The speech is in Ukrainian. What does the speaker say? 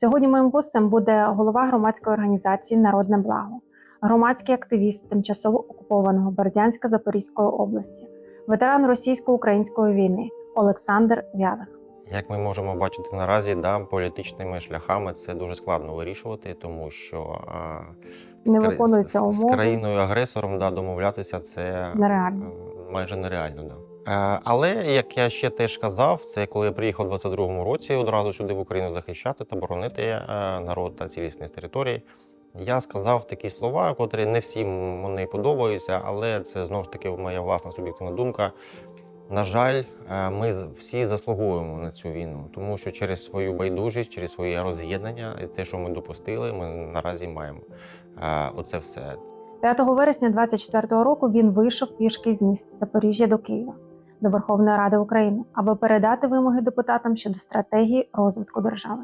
Сьогодні моїм гостем буде голова громадської організації Народне благо, громадський активіст тимчасово окупованого Бердянська Запорізької області, ветеран російсько-української війни Олександр Вялих. Як ми можемо бачити наразі, да, політичними шляхами це дуже складно вирішувати, тому що а, Не з з, з країною агресором да, домовлятися це Нереально. майже нереально. Да. Е, Але як я ще теж казав, це коли я приїхав у 22-му році одразу сюди в Україну захищати та боронити е, народ та цілісність території. Я сказав такі слова, котрі не всім вони подобаються, але це знову ж таки моя власна суб'єктивна думка. На жаль, е, ми всі заслуговуємо на цю війну, тому що через свою байдужість, через своє роз'єднання і те, що ми допустили, ми наразі маємо оце все. 5 вересня 24-го року він вийшов пішки з міста Запоріжжя до Києва до Верховної Ради України, аби передати вимоги депутатам щодо стратегії розвитку держави.